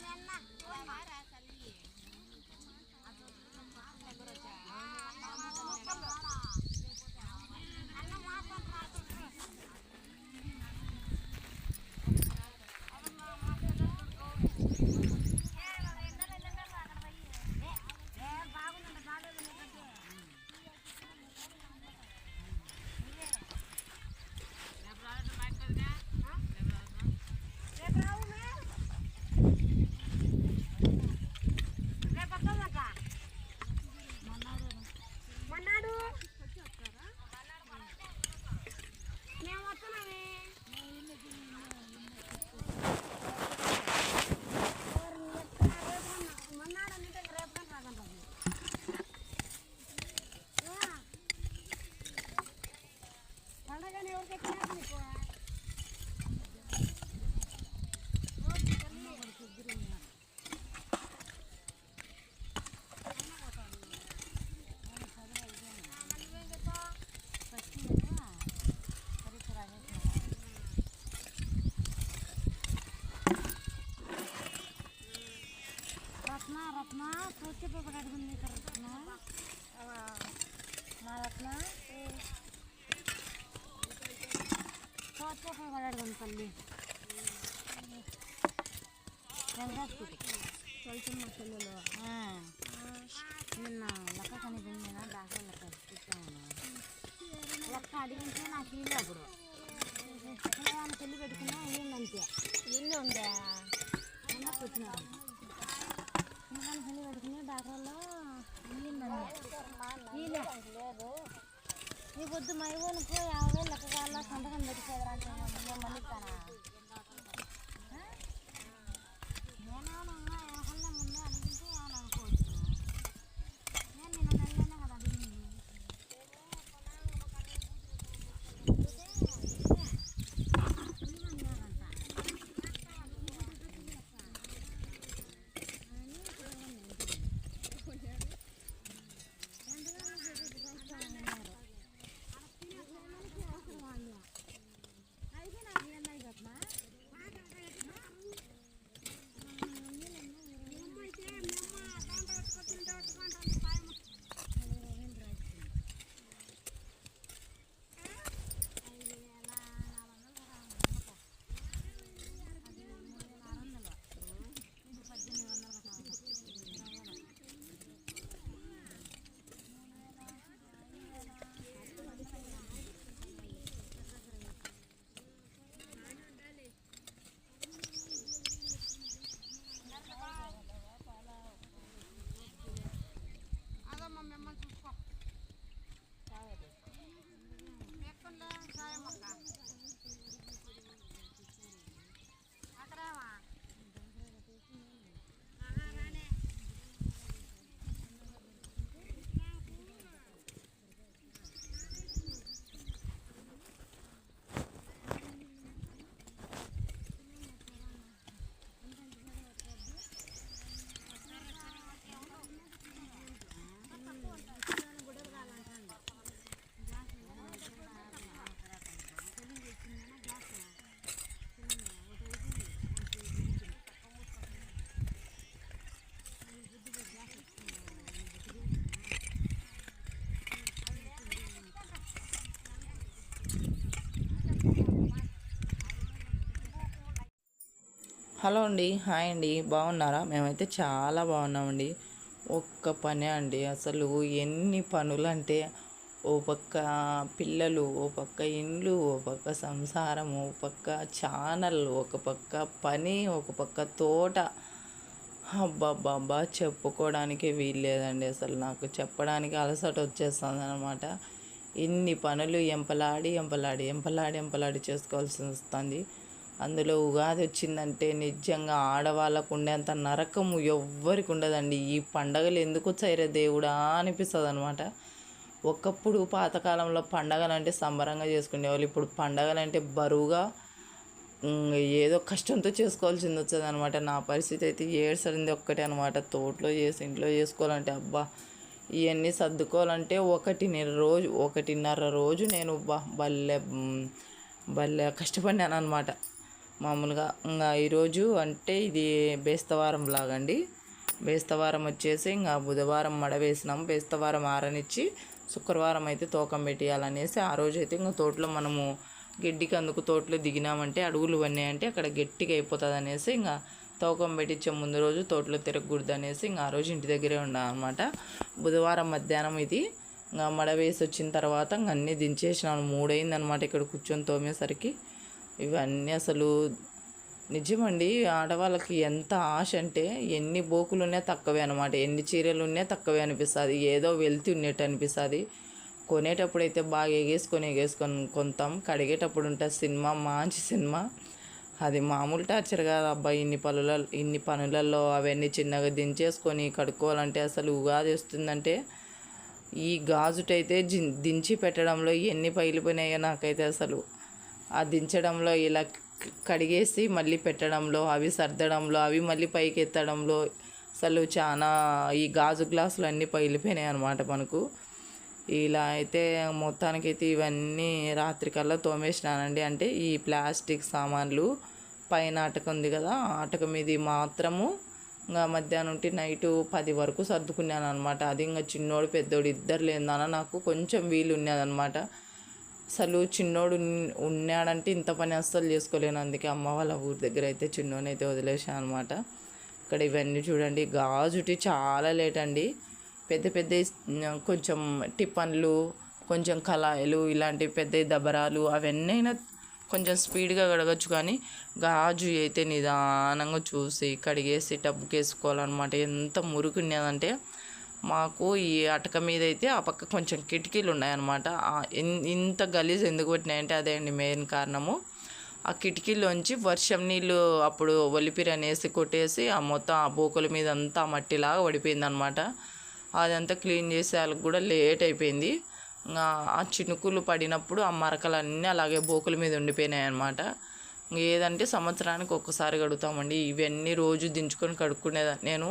妈妈 రత్న ఇక్కడ రత్న మా రత్న తోచి పేపర్ అడుగుంది తల్లి. వెంకటేశ్వరి చదువుతున్న చెల్లెలు నిన్న లెక్క కనిపించిన డాక్టర్ లెక్క ఇస్తాను లెక్క అడిగింటే నాకు ఇల్లు అప్పుడు. పిల్లగాని పెళ్ళి పెట్టుకున్నా ఏందంతే ఇల్లు ఉందా? ముందుకు వచ్చినారు పిల్లగాని పెళ్ళి డాక్టర్లో లేదు ఈ పొద్దు మై ఊనుకు యాభై వేలు లెక్క కావాలా? సంతకం పెట్టేది అంటే మళ్ళీ హలో అండి. హాయ్ అండి. బాగున్నారా? మేమైతే చాలా బాగున్నామండి. ఒక్క పనే అండి అసలు. ఎన్ని పనులు అంటే ఓ పక్క పిల్లలు ఓ పక్క ఇండ్లు ఓ పక్క సంసారం ఓ పక్క ఛానల్ ఒక పక్క పని ఒక పక్క తోట. అబ్బాబ్బాబ్బా! చెప్పుకోవడానికి వీల్లేదండి అసలు. నాకు చెప్పడానికి అలసట వచ్చేస్తుంది అనమాట ఇన్ని పనులు ఎంపలాడి ఎంపలాడి ఎంపలాడి ఎంపలాడి చేసుకోవాల్సి వస్తుంది. అందులో ఉగాది వచ్చిందంటే నిజంగా ఆడవాళ్ళకు ఉండేంత నరకము ఎవ్వరికి ఉండదండి. ఈ పండగలు ఎందుకు వచ్చాయిరే దేవుడా అనిపిస్తుంది అనమాట ఒకప్పుడు పాతకాలంలో పండగలు అంటే సంబరంగా చేసుకునేవాళ్ళు. ఇప్పుడు పండగలు అంటే బరువుగా ఏదో కష్టంతో చేసుకోవాల్సింది వచ్చేది అనమాట నా పరిస్థితి అయితే ఏడ్సడింది ఒక్కటే అనమాట తోటలో చేసి ఇంట్లో చేసుకోవాలంటే అబ్బా ఇవన్నీ సర్దుకోవాలంటే ఒకటిన్నర రోజు ఒకటిన్నర రోజు నేను బా భలే భలే కష్టపడినాను అనమాట మామూలుగా ఇంకా ఈరోజు అంటే ఇది బేస్తవారం లాగండి. బేస్తవారం వచ్చేసి ఇంకా బుధవారం మడ బేస్తవారం ఆరనిచ్చి శుక్రవారం అయితే తోకం పెట్టేయాలనేసి ఆ రోజు అయితే ఇంకా తోటలో మనము గడ్డికి అందుకు తోటలో దిగినామంటే అడుగులు పన్నాయంటే అక్కడ గట్టిగా అయిపోతుంది అనేసి ఇంకా తోకం పెట్టించే ముందు రోజు తోటలో తిరగకూడదు అనేసి ఇంకా ఆ రోజు ఇంటి దగ్గరే ఉన్నాం అనమాట బుధవారం మధ్యాహ్నం ఇది. ఇంకా మడ వేసి వచ్చిన తర్వాత ఇంకా అన్నీ దించేసినాను మూడైంది అనమాట ఇక్కడ కూర్చొని తోమేసరికి. ఇవన్నీ అసలు నిజమండి. ఆడవాళ్ళకి ఎంత ఆశ అంటే ఎన్ని బోకులు ఉన్నా తక్కువే అనమాట ఎన్ని చీరలు ఉన్నా తక్కువే అనిపిస్తుంది. ఏదో వెళ్తి ఉన్నట్టు అనిపిస్తుంది. కొనేటప్పుడు అయితే బాగా ఎగేసుకొని ఎగేసుకొని కొంతాం కడిగేటప్పుడు ఉంటుంది సినిమా మంచి సినిమా. అది మామూలు టార్చర్ కాదు అబ్బాయి ఇన్ని పనుల ఇన్ని పనులలో అవన్నీ చిన్నగా దించేసుకొని కడుక్కోవాలంటే అసలు ఉగాది వస్తుందంటే ఈ గాజుటైతే జిన్ దించి పెట్టడంలో ఎన్ని పగిలిపోయినాయో నాకైతే అసలు ఆ దించడంలో ఇలా కడిగేసి మళ్ళీ పెట్టడంలో అవి సర్దడంలో అవి మళ్ళీ పైకి ఎత్తడంలో అసలు చాలా ఈ గాజు గ్లాసులు అన్నీ పగిలిపోయినాయి అనమాట మనకు. ఇలా అయితే మొత్తానికైతే ఇవన్నీ రాత్రికల్లా తోమేసినానండి. అంటే ఈ ప్లాస్టిక్ సామాన్లు పైన అటక ఉంది కదా ఆ అటక మీద మాత్రము ఇంకా మధ్యాహ్నం నుండి నైటు పది వరకు సర్దుకున్నాను అనమాట అది ఇంకా చిన్నోడు పెద్దోడు ఇద్దరు లేదన్నా నాకు కొంచెం వీలు ఉన్నదనమాట అసలు చిన్నోడు ఉన్నాడంటే ఇంత పని అస్సలు చేసుకోలేను. అందుకే అమ్మ వాళ్ళ ఊరి దగ్గర అయితే చిన్నోని అయితే వదిలేసాను అనమాట ఇక్కడ ఇవన్నీ చూడండి. గాజుటి చాలా లేట్ అండి. పెద్ద పెద్ద కొంచెం టిఫన్లు కొంచెం కళాయిలు ఇలాంటి పెద్ద దబరాలు అవన్నీ అయినా కొంచెం స్పీడ్గా కడగచ్చు కానీ గాజు అయితే నిదానంగా చూసి కడిగేసి టబ్బుకేసుకోవాలన్నమాట. ఎంత మురికి మాకు ఈ అటక మీద అయితే ఆ పక్క కొంచెం కిటికీలు ఉన్నాయన్నమాట. ఇంత గలీజ్ ఎందుకు పెట్టినాయంటే అదే అండి మెయిన్ కారణము. ఆ కిటికీలోంచి వర్షం నీళ్ళు అప్పుడు ఒలిపిరి అనేసి కొట్టేసి ఆ మొత్తం ఆ బోకుల మీద అంతా మట్టిలాగా పడిపోయింది అనమాట అదంతా క్లీన్ చేసే వాళ్ళకి కూడా లేట్ అయిపోయింది. ఇంకా ఆ చినుకులు పడినప్పుడు ఆ మరకలన్నీ అలాగే బోకుల మీద ఉండిపోయినాయి అనమాట ఏదంటే సంవత్సరానికి ఒక్కసారి కడుగుతామండి. ఇవన్నీ రోజు దించుకొని కడుక్కునేదా నేను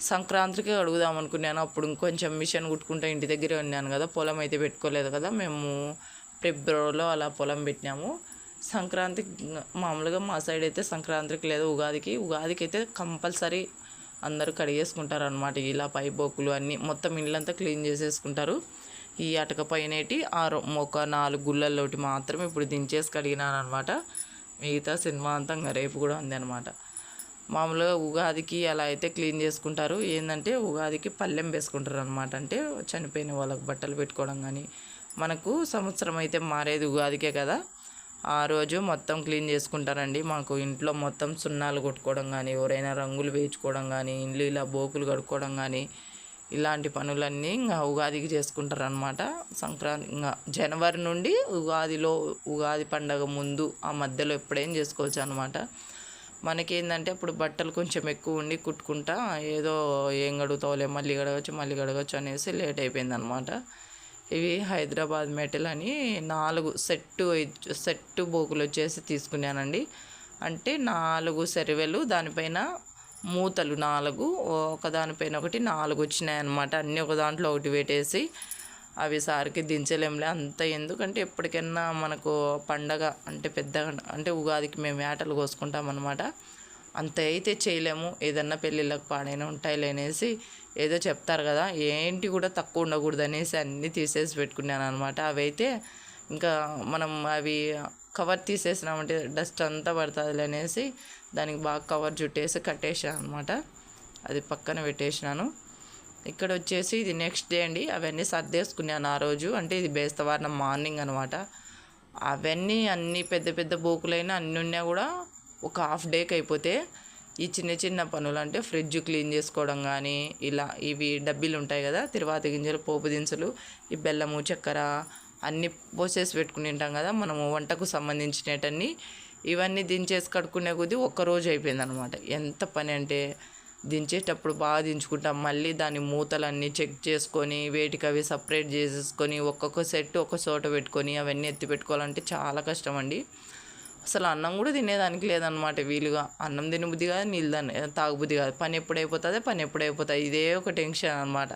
సంక్రాంతికి అడుగుదాం అనుకున్నాను. అప్పుడు ఇంకొంచెం మిషన్ కుట్టుకుంటా ఇంటి దగ్గరే ఉన్నాను కదా. పొలం అయితే పెట్టుకోలేదు కదా. మేము ఫిబ్రవరిలో అలా పొలం పెట్టినాము. సంక్రాంతికి మామూలుగా మా సైడ్ అయితే సంక్రాంతికి లేదా ఉగాదికి. ఉగాదికి అయితే కంపల్సరీ అందరూ కడిగేసుకుంటారు అనమాట ఇలా పైబోకులు అన్నీ మొత్తం ఇళ్ళంతా క్లీన్ చేసేసుకుంటారు. ఈ అటక పైనటి ఆరు ఒక నాలుగు గుళ్ళల్లోటి మాత్రం ఇప్పుడు దించేసి కడిగినాను అనమాట మిగతా సినిమా అంతా ఇంకా రేపు కూడా ఉంది అనమాట మామూలుగా ఉగాదికి అలా అయితే క్లీన్ చేసుకుంటారు. ఏంటంటే ఉగాదికి పల్లెం వేసుకుంటారు అనమాట అంటే చనిపోయిన వాళ్ళకి బట్టలు పెట్టుకోవడం కానీ మనకు సంవత్సరం అయితే మారేది ఉగాదికే కదా. ఆ రోజు మొత్తం క్లీన్ చేసుకుంటారండి. మాకు ఇంట్లో మొత్తం సున్నాలు కొట్టుకోవడం కానీ ఎవరైనా రంగులు వేయించుకోవడం కానీ ఇండ్లు ఇలా బోకులు కడుక్కోవడం కానీ ఇలాంటి పనులన్నీ ఇంకా ఉగాదికి చేసుకుంటారనమాట సంక్రాంతి ఇంకా జనవరి నుండి ఉగాదిలో ఉగాది పండగ ముందు ఆ మధ్యలో ఎప్పుడైనా చేసుకోవచ్చు అనమాట మనకేందంటే అప్పుడు బట్టలు కొంచెం ఎక్కువ ఉండి కుట్టుకుంటా ఏదో ఏం గడుగుతావులే మళ్ళీ గడగచ్చు మళ్ళీ గడగచ్చు అనేసి లేట్ అయిపోయింది అనమాట ఇవి హైదరాబాద్ మెటల్ అని నాలుగు సెట్టు సెట్టు బోకులు వచ్చేసి తీసుకున్నానండి. అంటే నాలుగు సెరవెలు దానిపైన మూతలు నాలుగు ఒక దానిపైన ఒకటి నాలుగు వచ్చినాయి అనమాట అన్నీ ఒక దాంట్లో ఒకటి పెట్టేసి అవి సార్కి దించలేంలే అంత ఎందుకంటే ఎప్పటికైనా మనకు పండగ అంటే పెద్దగా అంటే ఉగాదికి మేము ఆటలు కోసుకుంటాం అనమాట అంత అయితే చేయలేము. ఏదన్నా పెళ్ళిళ్ళకి పాడైనా ఉంటాయిలే అనేసి ఏదో చెప్తారు కదా ఏంటి కూడా తక్కువ ఉండకూడదు అనేసి అన్నీ తీసేసి పెట్టుకున్నాను అనమాట అవి అయితే ఇంకా మనం అవి కవర్ తీసేసినామంటే డస్ట్ అంతా పడుతుంది అనేసి దానికి బాగా కవర్ చుట్టేసి కట్టేసాను అనమాట అది పక్కన పెట్టేసినాను. ఇక్కడ వచ్చేసి ఇది నెక్స్ట్ డే అండి. అవన్నీ సర్దేసుకున్నాను ఆ రోజు. అంటే ఇది బేస్తవారం మార్నింగ్ అనమాట అవన్నీ అన్ని పెద్ద పెద్ద బోకులైనా అన్ని ఉన్నా కూడా ఒక హాఫ్ డేకి అయిపోతే ఈ చిన్న చిన్న పనులు అంటే ఫ్రిడ్జ్ క్లీన్ చేసుకోవడం కానీ ఇలా ఇవి డబ్బీలు ఉంటాయి కదా తిరువాత గింజలు పోపు దినుసులు ఈ బెల్లము చక్కెర అన్నీ పోసేసి పెట్టుకుని ఉంటాం కదా మనము వంటకు సంబంధించినటన్నీ ఇవన్నీ దించేసి కడుక్కునే కొద్దీ ఒక్క రోజు అయిపోయింది అనమాట ఎంత పని అంటే దించేటప్పుడు బాగా దించుకుంటాం. మళ్ళీ దాని మూతలన్నీ చెక్ చేసుకొని వేటికి అవి సపరేట్ చేసేసుకొని ఒక్కొక్క సెట్ ఒక చోట పెట్టుకొని అవన్నీ ఎత్తి పెట్టుకోవాలంటే చాలా కష్టం అండి అసలు అన్నం కూడా తినేదానికి లేదనమాట వీలుగా. అన్నం తినబుద్ధి కాదు నీళ్ళు దాన్ని తాగుబుద్ధి కాదు. పని ఎప్పుడు అయిపోతుంది పని ఎప్పుడు అయిపోతుంది ఇదే ఒక టెన్షన్ అనమాట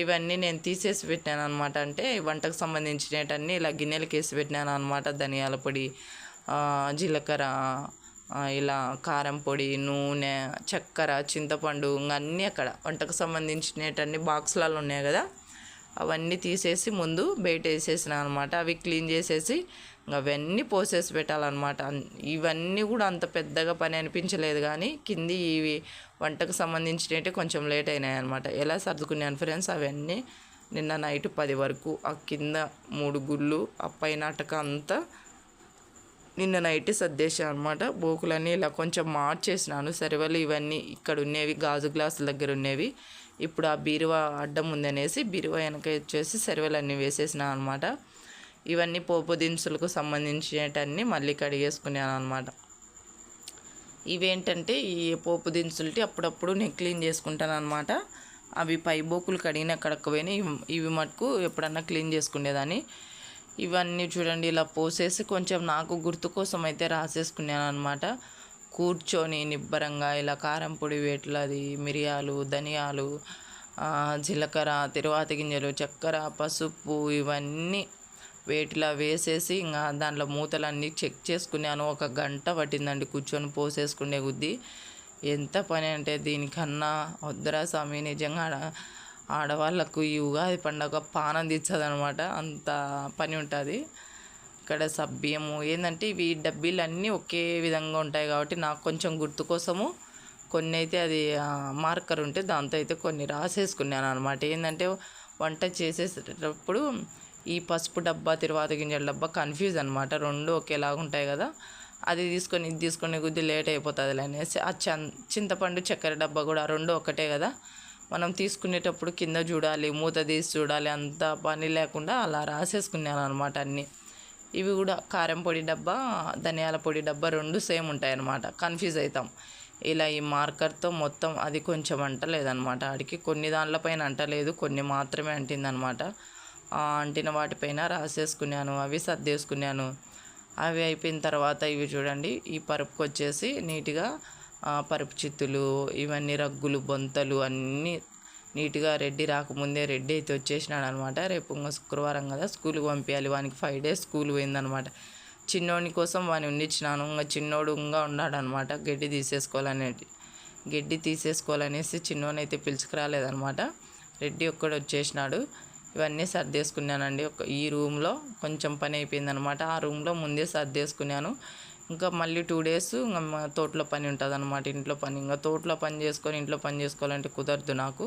ఇవన్నీ నేను తీసేసి పెట్టాను అనమాట అంటే వంటకు సంబంధించినవన్నీ ఇలా గిన్నెలకు వేసి పెట్టినాను అనమాట ధనియాల పొడి జీలకర్ర ఇలా కారం పొడి నూనె చక్కెర చింతపండు అన్నీ అక్కడ వంటకు సంబంధించినటన్ని బాక్సులలో ఉన్నాయి కదా. అవన్నీ తీసేసి ముందు బయట వేసేసిన అనమాట అవి క్లీన్ చేసేసి అవన్నీ పోసేసి పెట్టాలన్నమాట. ఇవన్నీ కూడా అంత పెద్దగా పని అనిపించలేదు కానీ కింది ఇవి వంటకు సంబంధించినవి కొంచెం లేట్ అయినాయి అనమాట ఎలా సర్దుకున్నాను ఫ్రెండ్స్? అవన్నీ నిన్న నైట్ పది వరకు ఆ కింద మూడు గుళ్ళు ఆ పైన అటక అంతా నిన్న నైట్ సర్దేశాను అనమాట బోకులన్నీ ఇలా కొంచెం మార్చేసినాను. సరివలు ఇవన్నీ ఇక్కడ ఉండేవి గాజు గ్లాసుల దగ్గర ఉండేవి ఇప్పుడు ఆ బీరువా అడ్డం ఉందనేసి బీరువా వెనక వచ్చేసి సరివలన్నీ వేసేసినాను అనమాట ఇవన్నీ పోపు దినుసులకు సంబంధించినటన్నీ మళ్ళీ కడిగేసుకున్నాను అనమాట ఇవేంటంటే ఈ పోపు దినుసులకి అప్పుడప్పుడు నేను క్లీన్ చేసుకుంటాను అనమాట అవి పై బోకులు కడిగిన కడకపోయినా ఇవి- ఇవి మటుకు ఎప్పుడన్నా క్లీన్ చేసుకునేదాన్ని. ఇవన్నీ చూడండి ఇలా పోసేసి కొంచెం నాకు గుర్తు కోసం అయితే రాసేసుకున్నాను అనమాట కూర్చొని నిబ్బరంగా ఇలా కారం పొడి వేట్లది మిరియాలు ధనియాలు జీలకర్ర తిరువాత గింజలు చక్కెర పసుపు ఇవన్నీ వేటిలా వేసేసి ఇంకా దాంట్లో మూతలన్నీ చెక్ చేసుకున్నాను. ఒక గంట పట్టిందండి కూర్చొని పోసేసుకునే కొద్దీ. ఎంత పని అంటే దీనికన్నా వద్దరా స్వామి నిజంగా ఆడవాళ్ళకు ఈ ఉగాది పండగ పానం తీర్చదనమాట అనమాట అంత పని ఉంటుంది. ఇక్కడ సభ్యము ఏంటంటే ఇవి డబ్బీలు అన్నీ ఒకే విధంగా ఉంటాయి కాబట్టి నాకు కొంచెం గుర్తు కోసము కొన్ని అయితే అది మార్కర్ ఉంటే దాంతో అయితే కొన్ని రాసేసుకున్నాను అనమాట ఏంటంటే వంట చేసేటప్పుడు ఈ పసుపు డబ్బా తిరువాత గింజల డబ్బా కన్ఫ్యూజ్ అనమాట రెండు ఒకేలాగా ఉంటాయి కదా. అది తీసుకొని ఇది తీసుకొని కొద్ది లేట్ అయిపోతుంది అనేసి. ఆ చింతపండు చక్కెర డబ్బా కూడా రెండు ఒకటే కదా. మనం తీసుకునేటప్పుడు కింద చూడాలి మూత తీసి చూడాలి అంత పని లేకుండా అలా రాసేసుకున్నాను అనమాట అన్నీ. ఇవి కూడా కారం పొడి డబ్బా ధనియాల పొడి డబ్బా రెండు సేమ్ ఉంటాయి అన్నమాట కన్ఫ్యూజ్ అవుతాం ఇలా ఈ మార్కర్తో మొత్తం అది కొంచెం అంటలేదనమాట ఆడికి కొన్ని దానిలపైన అంటలేదు కొన్ని మాత్రమే అంటిందనమాట అనమాట అంటిన వాటిపైన రాసేసుకున్నాను అవి సర్దేసుకున్నాను. అవి అయిపోయిన తర్వాత ఇవి చూడండి ఈ పరుపుకి వచ్చేసి నీట్గా పరుపు చిత్తులు ఇవన్నీ రగ్గులు బొంతలు అన్నీ నీట్గా రెడ్డి రాకముందే రెడ్డి అయితే వచ్చేసినాడు అనమాట రేపు ఇంకా శుక్రవారం కదా స్కూల్కి పంపించాలి వానికి ఫైవ్ డేస్ స్కూల్ పోయిందనమాట. చిన్నోడి కోసం వాని ఉండిచ్చినాను. ఇంకా చిన్నోడు ఇంకా ఉన్నాడు అనమాట గడ్డి తీసేసుకోవాలనేది గడ్డి తీసేసుకోవాలనేసి చిన్నోని అయితే పిలుచుకురాలేదనమాట. రెడ్డి ఒక్కడు వచ్చేసినాడు. ఇవన్నీ సర్దేసుకున్నానండి. ఒక ఈ రూమ్లో కొంచెం పని అయిపోయిందనమాట. ఆ రూమ్లో ముందే సర్దేసుకున్నాను. ఇంకా మళ్ళీ టూ డేస్ ఇంకా మా తోటలో పని ఉంటుంది అనమాట ఇంట్లో పని. ఇంకా తోటలో పని చేసుకొని ఇంట్లో పని చేసుకోవాలంటే కుదరదు నాకు.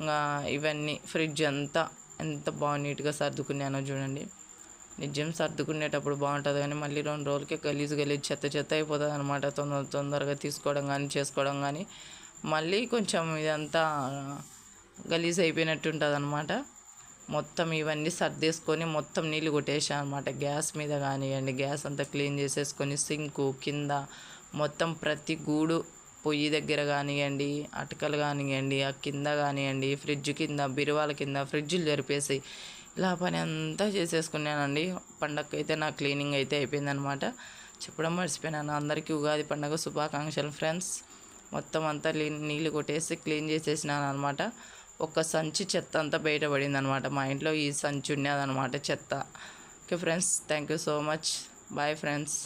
ఇంకా ఇవన్నీ ఫ్రిడ్జ్ అంతా ఎంత బాగా నీట్గా సర్దుకున్నానో చూడండి. నిజం సర్దుకునేటప్పుడు బాగుంటుంది కానీ మళ్ళీ రెండు రోజులకే గలీజ్ గలీజ్ చెత్త చెత్త అయిపోతుంది అనమాట తొందర తొందరగా తీసుకోవడం కానీ చేసుకోవడం కానీ మళ్ళీ కొంచెం ఇదంతా గలీజ్ అయిపోయినట్టు ఉంటుంది అనమాట మొత్తం ఇవన్నీ సర్దేసుకొని మొత్తం నీళ్ళు కొట్టేసాను అనమాట గ్యాస్ మీద కానివ్వండి గ్యాస్ అంతా క్లీన్ చేసేసుకొని సింకు కింద మొత్తం ప్రతి గూడు పొయ్యి దగ్గర కానివ్వండి అటకలు కానివ్వండి ఆ కింద కానివ్వండి ఫ్రిడ్జ్ కింద బిరువాల కింద ఫ్రిడ్జ్లు జరిపేసి ఇలా పని అంతా చేసేసుకున్నానండి. పండగ అయితే నా క్లీనింగ్ అయితే అయిపోయిందనమాట చెప్పడం మర్చిపోయినాను. అందరికీ ఉగాది పండగ శుభాకాంక్షలు ఫ్రెండ్స్. మొత్తం అంతా నీళ్ళు కొట్టేసి క్లీన్ చేసేసినాను అనమాట ఒక సంచి చెత్త అంతా బయటపడింది అనమాట మా ఇంట్లో ఈ సంచి ఉన్నదనమాట చెత్త. Okay friends thank you so much. Bye friends.